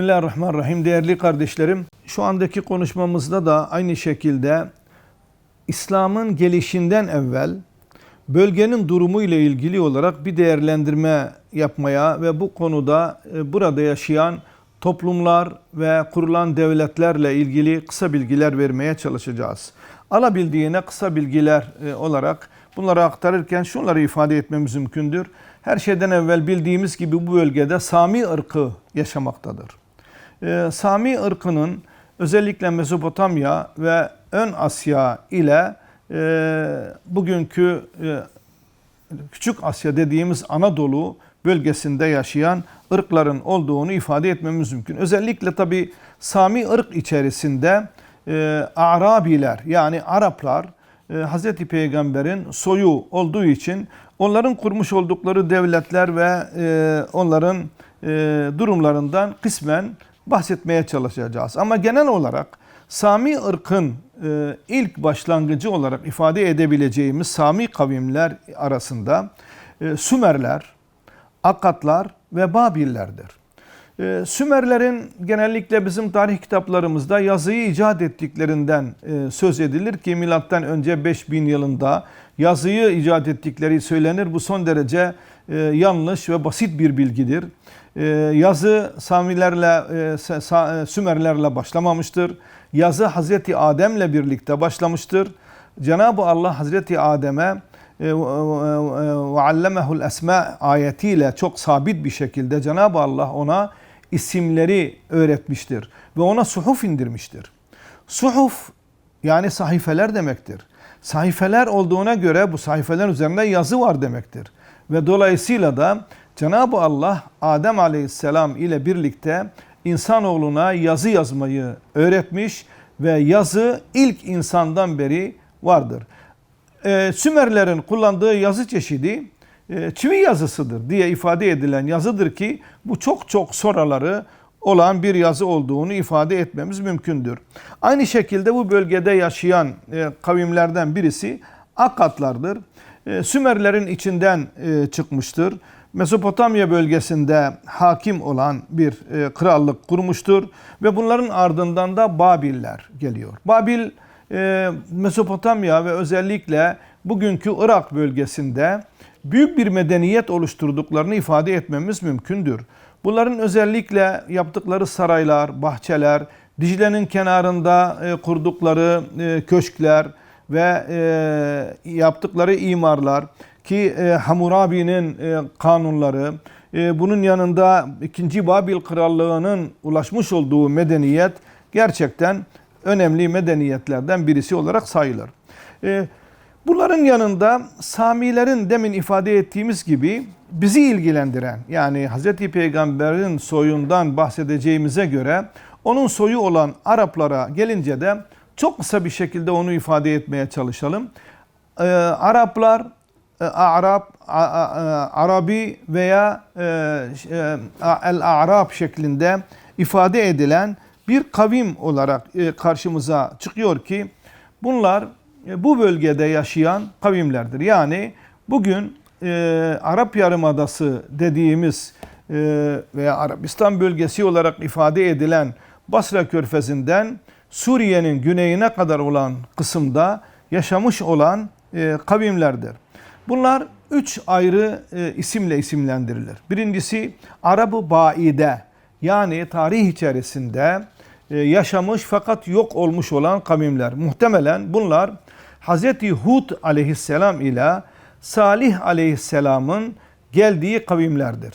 Bismillahirrahmanirrahim. Değerli kardeşlerim, şu andaki konuşmamızda da aynı şekilde İslam'ın gelişinden evvel bölgenin durumu ile ilgili olarak bir değerlendirme yapmaya ve bu konuda e, burada yaşayan toplumlar ve kurulan devletlerle ilgili kısa bilgiler vermeye çalışacağız. Alabildiğine kısa bilgiler e, olarak bunları aktarırken şunları ifade etmemiz mümkündür. Her şeyden evvel bildiğimiz gibi bu bölgede Sami ırkı yaşamaktadır. Ee, Sami ırkının özellikle Mezopotamya ve Ön Asya ile e, bugünkü e, Küçük Asya dediğimiz Anadolu bölgesinde yaşayan ırkların olduğunu ifade etmemiz mümkün. Özellikle tabi Sami ırk içerisinde e, Arabiler yani Araplar e, Hz. Peygamber'in soyu olduğu için onların kurmuş oldukları devletler ve e, onların durumlarından kısmen bahsetmeye çalışacağız. Ama genel olarak Sami ırkın e, ilk başlangıcı olarak ifade edebileceğimiz Sami kavimler arasında e, Sümerler, Akatlar ve Babillerdir. Ee, Sümerlerin genellikle bizim tarih kitaplarımızda yazıyı icat ettiklerinden e, söz edilir ki milattan önce 5000 yılında yazıyı icat ettikleri söylenir. Bu son derece e, yanlış ve basit bir bilgidir. E, yazı Samilerle, Sümerlerle başlamamıştır. Yazı Hazreti Adem'le birlikte başlamıştır. Cenab-ı Allah Hazreti Adem'e ve allemehul esma ayetiyle çok sabit bir şekilde Cenab-ı Allah ona isimleri öğretmiştir ve ona suhuf indirmiştir. Suhuf yani sahifeler demektir. Sahifeler olduğuna göre bu sahifeler üzerinde yazı var demektir. Ve dolayısıyla da Cenab-ı Allah Adem Aleyhisselam ile birlikte insanoğluna yazı yazmayı öğretmiş ve yazı ilk insandan beri vardır. Ee, Sümerlerin kullandığı yazı çeşidi e, çivi yazısıdır diye ifade edilen yazıdır ki bu çok çok sonraları olan bir yazı olduğunu ifade etmemiz mümkündür. Aynı şekilde bu bölgede yaşayan e, kavimlerden birisi Akatlardır. E, Sümerlerin içinden çıkmıştır. Mesopotamya bölgesinde hakim olan bir krallık kurmuştur ve bunların ardından da Babiller geliyor. Babil Mesopotamya ve özellikle bugünkü Irak bölgesinde büyük bir medeniyet oluşturduklarını ifade etmemiz mümkündür. Bunların özellikle yaptıkları saraylar, bahçeler, Dicle'nin kenarında e, kurdukları e, köşkler ve e, yaptıkları imarlar ki Hammurabi'nin kanunları, bunun yanında 2. Babil Krallığı'nın ulaşmış olduğu medeniyet gerçekten önemli medeniyetlerden birisi olarak sayılır. Bunların yanında Samilerin demin ifade ettiğimiz gibi bizi ilgilendiren yani Hz. Peygamber'in soyundan bahsedeceğimize göre onun soyu olan Araplara gelince de çok kısa bir şekilde onu ifade etmeye çalışalım. Ee, Araplar, e, Arap, a, a, Arabi veya e, e, el-Arap şeklinde ifade edilen bir kavim olarak e, karşımıza çıkıyor ki bunlar e, bu bölgede yaşayan kavimlerdir. Yani bugün e, Arap Yarımadası dediğimiz e, veya Arabistan bölgesi olarak ifade edilen Basra Körfezi'nden Suriye'nin güneyine kadar olan kısımda yaşamış olan e, kavimlerdir. Bunlar üç ayrı e, isimle isimlendirilir. Birincisi Arap-ı Baide yani tarih içerisinde e, yaşamış fakat yok olmuş olan kavimler. Muhtemelen bunlar Hz. Hud aleyhisselam ile Salih aleyhisselamın geldiği kavimlerdir.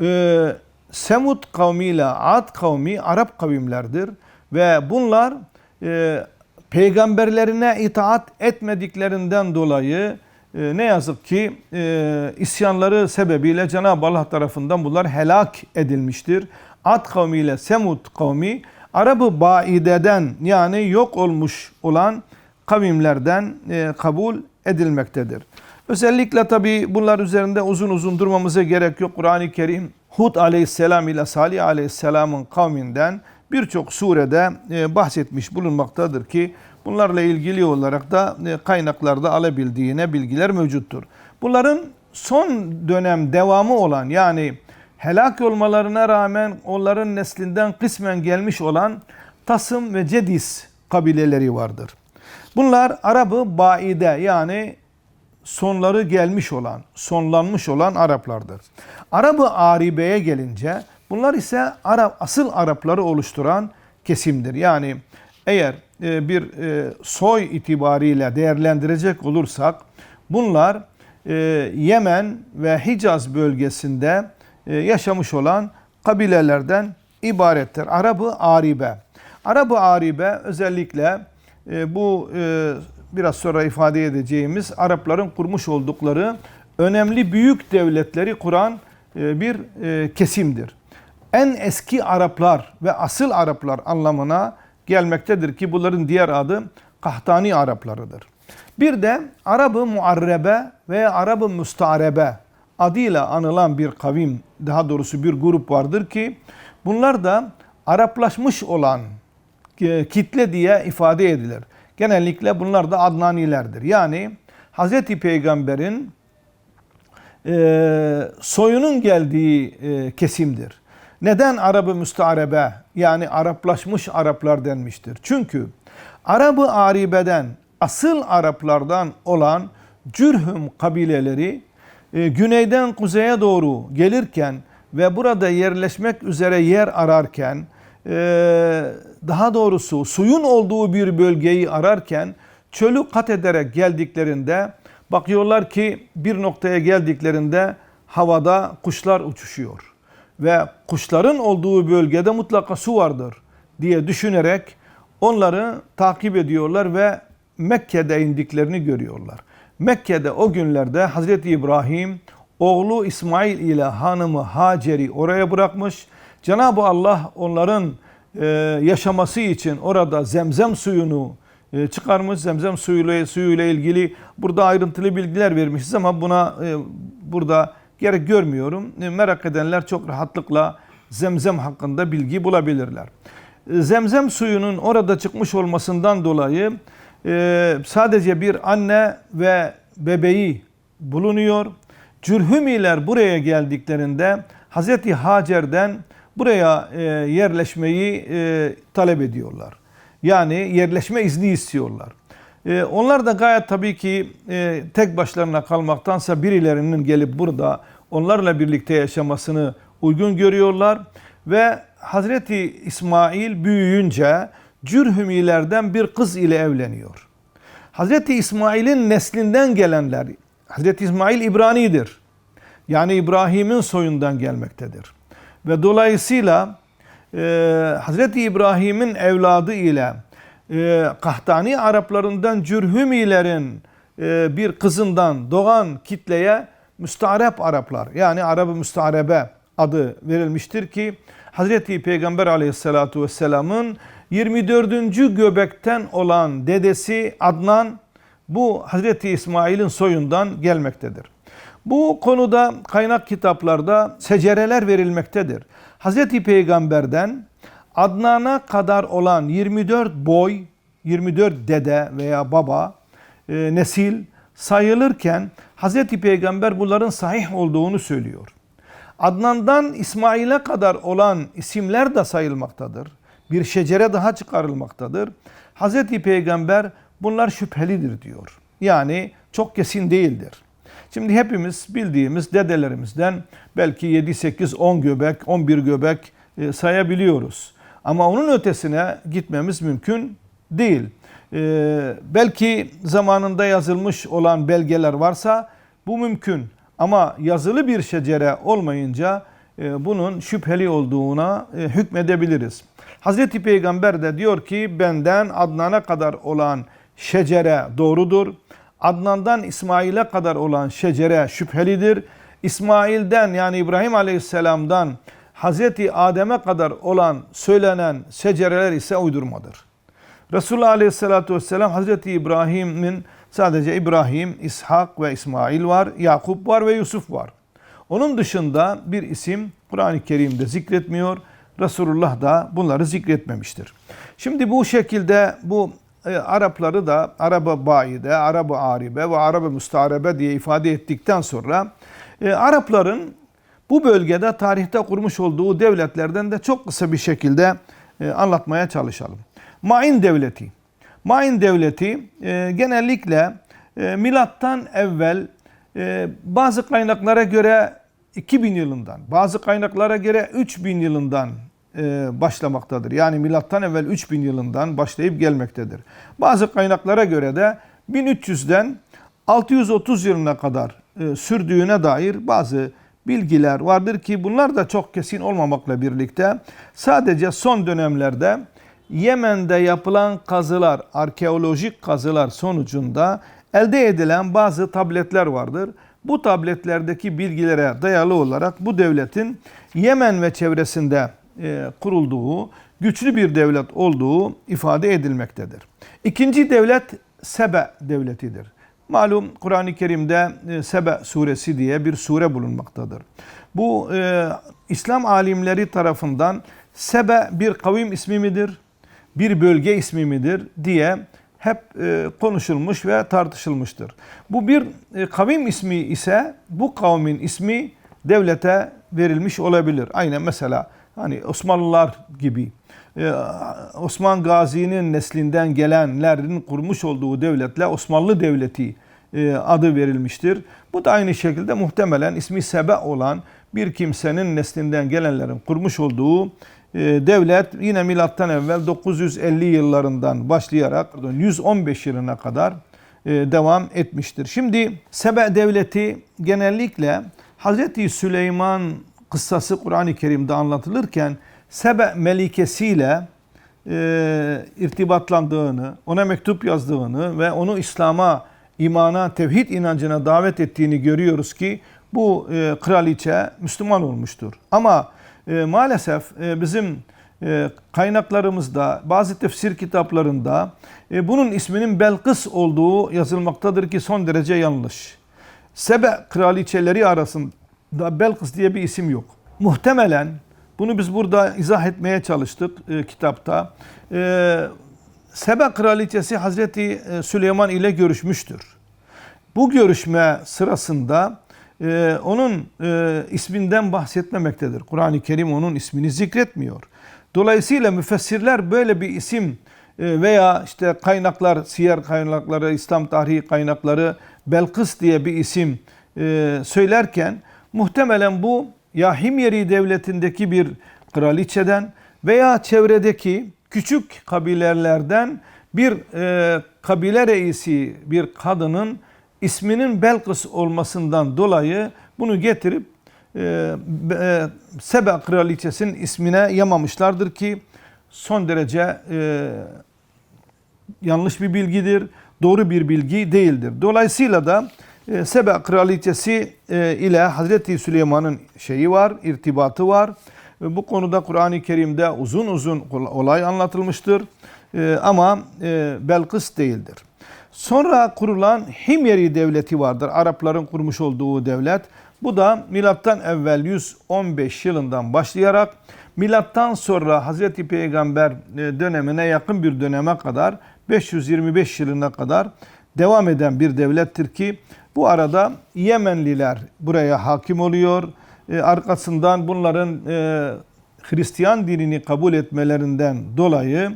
Ee, Semud kavmi ile Ad kavmi Arap kavimlerdir ve bunlar e, peygamberlerine itaat etmediklerinden dolayı e, ne yazık ki e, isyanları sebebiyle Cenab-ı Allah tarafından bunlar helak edilmiştir. Ad kavmi ile Semud kavmi Arap-ı Baide'den yani yok olmuş olan kavimlerden e, kabul edilmektedir. Özellikle tabi bunlar üzerinde uzun uzun durmamıza gerek yok. Kur'an-ı Kerim Hud aleyhisselam ile Salih aleyhisselamın kavminden birçok surede e, bahsetmiş bulunmaktadır ki bunlarla ilgili olarak da e, kaynaklarda alabildiğine bilgiler mevcuttur. Bunların son dönem devamı olan yani helak olmalarına rağmen onların neslinden kısmen gelmiş olan Tasım ve Cedis kabileleri vardır. Bunlar Arabı Baide yani sonları gelmiş olan, sonlanmış olan Araplardır. Arabı Aribe'ye gelince bunlar ise Arap asıl Arapları oluşturan kesimdir. Yani eğer e, bir e, soy itibariyle değerlendirecek olursak bunlar e, Yemen ve Hicaz bölgesinde yaşamış olan kabilelerden ibarettir. Arabı Aribe. Arabı Aribe özellikle bu biraz sonra ifade edeceğimiz Arapların kurmuş oldukları önemli büyük devletleri kuran bir kesimdir. En eski Araplar ve asıl Araplar anlamına gelmektedir ki bunların diğer adı Kahtani Araplarıdır. Bir de Arabı Muarrebe veya Arabı Mustarebe adıyla anılan bir kavim, daha doğrusu bir grup vardır ki bunlar da Araplaşmış olan e, kitle diye ifade edilir. Genellikle bunlar da Adnanilerdir. Yani Hz. Peygamber'in e, soyunun geldiği e, kesimdir. Neden Arabı müstaarebe yani Araplaşmış Araplar denmiştir? Çünkü Arabı Aribe'den asıl Araplardan olan Cürhüm kabileleri e, güneyden kuzeye doğru gelirken ve burada yerleşmek üzere yer ararken e, daha doğrusu suyun olduğu bir bölgeyi ararken çölü kat ederek geldiklerinde bakıyorlar ki bir noktaya geldiklerinde havada kuşlar uçuşuyor ve kuşların olduğu bölgede mutlaka su vardır diye düşünerek onları takip ediyorlar ve Mekke'de indiklerini görüyorlar. Mekke'de o günlerde Hazreti İbrahim oğlu İsmail ile hanımı Hacer'i oraya bırakmış. Cenab-ı Allah onların e, yaşaması için orada zemzem suyunu e, çıkarmış. Zemzem suyuyla, suyuyla ilgili burada ayrıntılı bilgiler vermişiz ama buna e, burada gerek görmüyorum. Merak edenler çok rahatlıkla zemzem hakkında bilgi bulabilirler. Zemzem suyunun orada çıkmış olmasından dolayı sadece bir anne ve bebeği bulunuyor. Cürhümiler buraya geldiklerinde Hazreti Hacer'den buraya e, yerleşmeyi e, talep ediyorlar. Yani yerleşme izni istiyorlar. E, onlar da gayet tabii ki e, tek başlarına kalmaktansa birilerinin gelip burada onlarla birlikte yaşamasını uygun görüyorlar. Ve Hazreti İsmail büyüyünce Cürhümilerden bir kız ile evleniyor. Hazreti İsmail'in neslinden gelenler, Hazreti İsmail İbrani'dir. Yani İbrahim'in soyundan gelmektedir. Ve dolayısıyla e, Hazreti İbrahim'in evladı ile e, Kahtani Araplarından Cürhümilerin e, bir kızından doğan kitleye müstarep Araplar yani Arap-ı müstarebe adı verilmiştir ki Hazreti Peygamber aleyhissalatu vesselamın 24. göbekten olan dedesi Adnan bu Hazreti İsmail'in soyundan gelmektedir. Bu konuda kaynak kitaplarda secereler verilmektedir. Hazreti Peygamber'den Adnan'a kadar olan 24 boy, 24 dede veya baba, e, nesil sayılırken Hazreti Peygamber bunların sahih olduğunu söylüyor. Adnan'dan İsmail'e kadar olan isimler de sayılmaktadır. Bir şecere daha çıkarılmaktadır. Hazreti Peygamber bunlar şüphelidir diyor. Yani çok kesin değildir. Şimdi hepimiz bildiğimiz dedelerimizden belki 7, 8, 10 göbek, 11 göbek e, sayabiliyoruz. Ama onun ötesine gitmemiz mümkün değil. Ee, belki zamanında yazılmış olan belgeler varsa bu mümkün. Ama yazılı bir şecere olmayınca e, bunun şüpheli olduğuna e, hükmedebiliriz. Hazreti Peygamber de diyor ki benden Adnan'a kadar olan şecere doğrudur. Adnan'dan İsmail'e kadar olan şecere şüphelidir. İsmail'den yani İbrahim Aleyhisselam'dan Hazreti Adem'e kadar olan söylenen şecereler ise uydurmadır. Resulullah Aleyhisselatü Vesselam Hazreti İbrahim'in sadece İbrahim, İshak ve İsmail var, Yakup var ve Yusuf var. Onun dışında bir isim Kur'an-ı Kerim'de zikretmiyor. Resulullah da bunları zikretmemiştir. Şimdi bu şekilde bu e, Arapları da Araba Baide, Araba Aribe ve Araba Mustarebe diye ifade ettikten sonra e, Arapların bu bölgede tarihte kurmuş olduğu devletlerden de çok kısa bir şekilde e, anlatmaya çalışalım. Main Devleti. Main Devleti e, genellikle e, milattan evvel bazı kaynaklara göre 2000 yılından, bazı kaynaklara göre 3000 yılından başlamaktadır. Yani milattan evvel 3000 yılından başlayıp gelmektedir. Bazı kaynaklara göre de 1300'den 630 yılına kadar sürdüğüne dair bazı bilgiler vardır ki bunlar da çok kesin olmamakla birlikte sadece son dönemlerde Yemen'de yapılan kazılar, arkeolojik kazılar sonucunda elde edilen bazı tabletler vardır. Bu tabletlerdeki bilgilere dayalı olarak bu devletin Yemen ve çevresinde e, kurulduğu, güçlü bir devlet olduğu ifade edilmektedir. İkinci devlet Sebe devletidir. Malum Kur'an-ı Kerim'de e, Sebe suresi diye bir sure bulunmaktadır. Bu e, İslam alimleri tarafından Sebe bir kavim ismi midir, bir bölge ismi midir diye hep e, konuşulmuş ve tartışılmıştır. Bu bir e, kavim ismi ise bu kavmin ismi devlete verilmiş olabilir. Aynen mesela hani Osmanlılar gibi e, Osman Gazi'nin neslinden gelenlerin kurmuş olduğu devletle Osmanlı Devleti e, adı verilmiştir. Bu da aynı şekilde muhtemelen ismi Sebe olan bir kimsenin neslinden gelenlerin kurmuş olduğu e, devlet yine milattan evvel 950 yıllarından başlayarak 115 yılına kadar devam etmiştir. Şimdi Sebe devleti genellikle Hazreti Süleyman kıssası Kur'an-ı Kerim'de anlatılırken Sebe melikesiyle e, irtibatlandığını, ona mektup yazdığını ve onu İslam'a, imana, tevhid inancına davet ettiğini görüyoruz ki bu e, kraliçe Müslüman olmuştur. Ama e, maalesef e, bizim e, kaynaklarımızda, bazı tefsir kitaplarında e, bunun isminin Belkıs olduğu yazılmaktadır ki son derece yanlış. Sebe kraliçeleri arasında Belkıs diye bir isim yok. Muhtemelen bunu biz burada izah etmeye çalıştık e, kitapta. E, Sebe kraliçesi Hazreti e, Süleyman ile görüşmüştür. Bu görüşme sırasında e, onun e, isminden bahsetmemektedir. Kur'an-ı Kerim onun ismini zikretmiyor. Dolayısıyla müfessirler böyle bir isim e, veya işte kaynaklar, siyer kaynakları, İslam tarihi kaynakları Belkıs diye bir isim e, söylerken muhtemelen bu ya Himyeri devletindeki bir kraliçeden veya çevredeki küçük kabilelerden bir e, kabile reisi bir kadının isminin Belkıs olmasından dolayı bunu getirip e, e, Sebe kraliçesinin ismine yamamışlardır ki son derece e, yanlış bir bilgidir, doğru bir bilgi değildir. Dolayısıyla da e, Sebe kraliçesi e, ile Hazreti Süleyman'ın şeyi var, irtibatı var. E, bu konuda Kur'an-ı Kerim'de uzun uzun olay anlatılmıştır. E, ama Belkıs değildir. Sonra kurulan Himyeri devleti vardır. Arapların kurmuş olduğu devlet. Bu da milattan evvel 115 yılından başlayarak milattan sonra Hazreti Peygamber dönemine yakın bir döneme kadar 525 yılına kadar devam eden bir devlettir ki bu arada Yemenliler buraya hakim oluyor. Arkasından bunların Hristiyan dinini kabul etmelerinden dolayı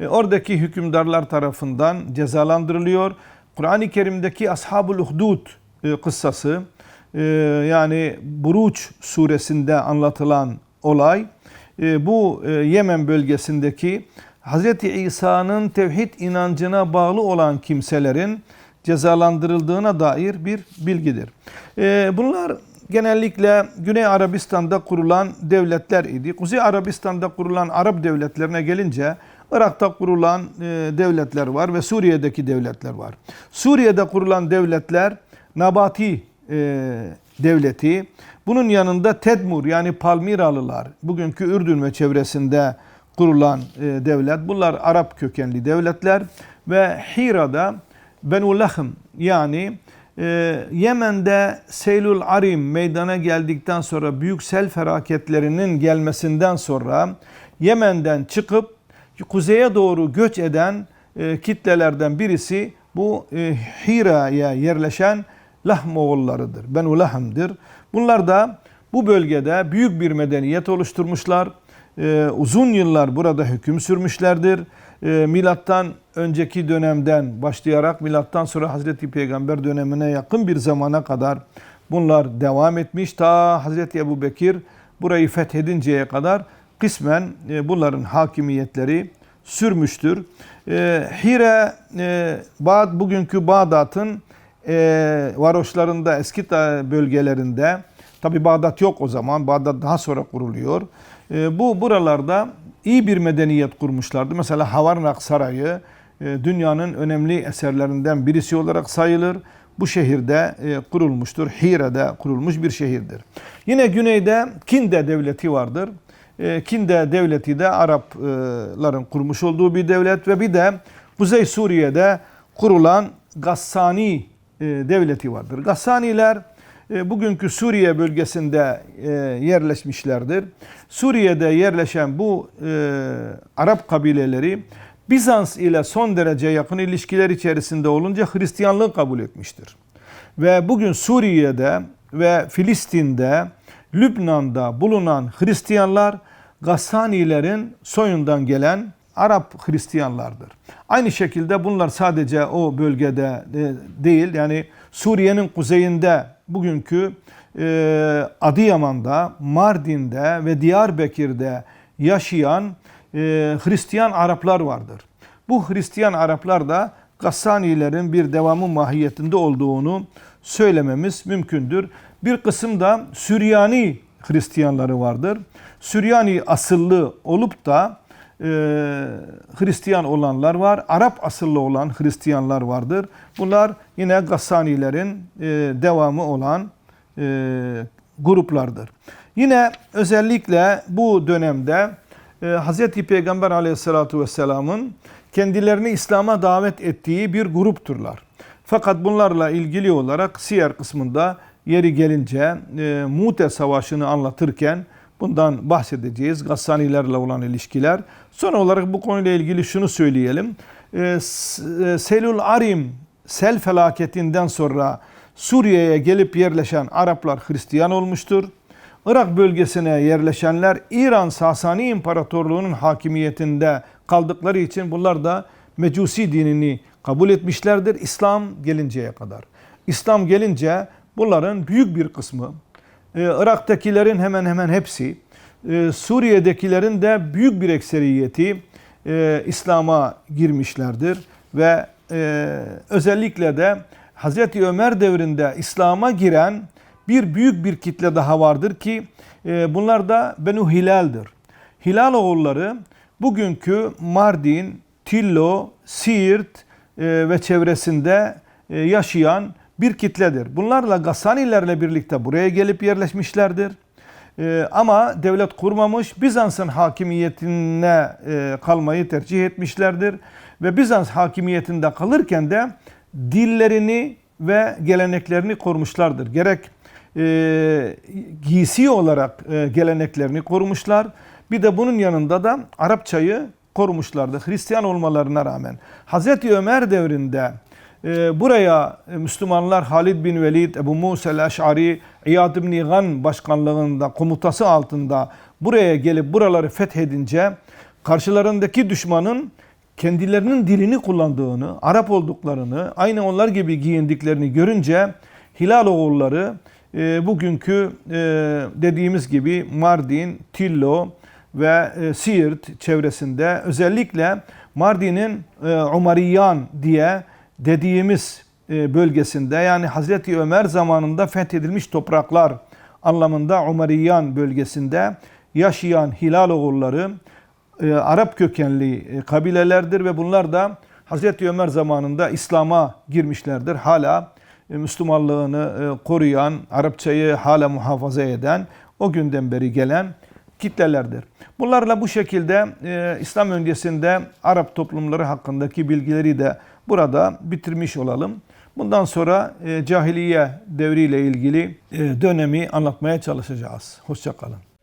e, oradaki hükümdarlar tarafından cezalandırılıyor. Kur'an-ı Kerim'deki Ashab-ül Uhdud e, kıssası e, yani Buruç suresinde anlatılan olay bu Yemen bölgesindeki Hz. İsa'nın tevhid inancına bağlı olan kimselerin cezalandırıldığına dair bir bilgidir. Bunlar genellikle Güney Arabistan'da kurulan devletler idi. Kuzey Arabistan'da kurulan Arap devletlerine gelince Irak'ta kurulan e, devletler var ve Suriye'deki devletler var. Suriye'de kurulan devletler Nabati e, devleti. Bunun yanında Tedmur yani Palmiralılar, bugünkü Ürdün ve çevresinde kurulan e, devlet. Bunlar Arap kökenli devletler ve Hira'da Benu Lahm yani e, Yemen'de Seylül Arim meydana geldikten sonra büyük sel felaketlerinin gelmesinden sonra Yemen'den çıkıp kuzeye doğru göç eden e, kitlelerden birisi bu e, Hira'ya yerleşen Lahm oğullarıdır. Benu Lahm'dir. Bunlar da bu bölgede büyük bir medeniyet oluşturmuşlar. Ee, uzun yıllar burada hüküm sürmüşlerdir. Ee, milattan önceki dönemden başlayarak milattan sonra Hazreti Peygamber dönemine yakın bir zamana kadar bunlar devam etmiş. Ta Hazreti Ebu Bekir burayı fethedinceye kadar kısmen e, bunların hakimiyetleri sürmüştür. E, Hire, e, Bağ- bugünkü Bağdat'ın e, varoşlarında, eski bölgelerinde, tabi Bağdat yok o zaman, Bağdat daha sonra kuruluyor. E, bu buralarda iyi bir medeniyet kurmuşlardı. Mesela Havarnak Sarayı e, dünyanın önemli eserlerinden birisi olarak sayılır. Bu şehirde e, kurulmuştur. Hire'de kurulmuş bir şehirdir. Yine güneyde Kinde devleti vardır. E, Kinde devleti de Arapların kurmuş olduğu bir devlet ve bir de Kuzey Suriye'de kurulan Gassani devleti vardır. Gassaniler bugünkü Suriye bölgesinde e, yerleşmişlerdir. Suriye'de yerleşen bu e, Arap kabileleri Bizans ile son derece yakın ilişkiler içerisinde olunca Hristiyanlığı kabul etmiştir. Ve bugün Suriye'de ve Filistin'de, Lübnan'da bulunan Hristiyanlar Gassanilerin soyundan gelen Arap Hristiyanlardır. Aynı şekilde bunlar sadece o bölgede e, değil yani Suriye'nin kuzeyinde bugünkü e, Adıyaman'da, Mardin'de ve Diyarbakır'da yaşayan e, Hristiyan Araplar vardır. Bu Hristiyan Araplar da Gassanilerin bir devamı mahiyetinde olduğunu söylememiz mümkündür. Bir kısım da Süryani Hristiyanları vardır. Süryani asıllı olup da e, Hristiyan olanlar var. Arap asıllı olan Hristiyanlar vardır. Bunlar yine Gassanilerin e, devamı olan e, gruplardır. Yine özellikle bu dönemde e, Hz. Peygamber aleyhissalatu vesselamın kendilerini İslam'a davet ettiği bir grupturlar. Fakat bunlarla ilgili olarak siyer kısmında yeri gelince Mute Savaşı'nı anlatırken bundan bahsedeceğiz. Gassanilerle olan ilişkiler. Son olarak bu konuyla ilgili şunu söyleyelim. E, S- e, Selül Arim sel felaketinden sonra Suriye'ye gelip yerleşen Araplar Hristiyan olmuştur. Irak bölgesine yerleşenler İran Sasani İmparatorluğu'nun hakimiyetinde kaldıkları için bunlar da Mecusi dinini kabul etmişlerdir İslam gelinceye kadar. İslam gelince bunların büyük bir kısmı, e, Irak'takilerin hemen hemen hepsi, e, Suriye'dekilerin de büyük bir ekseriyeti e, İslam'a girmişlerdir ve özellikle de Hazreti Ömer devrinde İslam'a giren bir büyük bir kitle daha vardır ki bunlar da Benu Hilal'dir. Hilal oğulları bugünkü Mardin, Tillo, Siirt ve çevresinde yaşayan bir kitledir. Bunlarla Gassanilerle birlikte buraya gelip yerleşmişlerdir. E, ama devlet kurmamış, Bizans'ın hakimiyetine e, kalmayı tercih etmişlerdir. Ve Bizans hakimiyetinde kalırken de dillerini ve geleneklerini korumuşlardır. Gerek e, giysi olarak e, geleneklerini korumuşlar. Bir de bunun yanında da Arapçayı korumuşlardı Hristiyan olmalarına rağmen. Hazreti Ömer devrinde buraya e, Müslümanlar Halid bin Velid, Ebu Musa el-Eş'ari, İyad bin Gan başkanlığında, komutası altında buraya gelip buraları fethedince karşılarındaki düşmanın kendilerinin dilini kullandığını, Arap olduklarını, aynı onlar gibi giyindiklerini görünce Hilal oğulları e, bugünkü e, dediğimiz gibi Mardin, Tillo ve Siirt çevresinde özellikle Mardin'in e, Umariyan diye dediğimiz e, bölgesinde yani Hazreti Ömer zamanında fethedilmiş topraklar anlamında Umariyan bölgesinde yaşayan Hilal oğulları e, Arap kökenli e, kabilelerdir ve bunlar da Hazreti Ömer zamanında İslam'a girmişlerdir. Hala Müslümanlığını koruyan, Arapçayı hala muhafaza eden, o günden beri gelen kitlelerdir. Bunlarla bu şekilde İslam öncesinde Arap toplumları hakkındaki bilgileri de burada bitirmiş olalım. Bundan sonra e, cahiliye devriyle ilgili e, dönemi anlatmaya çalışacağız. Hoşçakalın.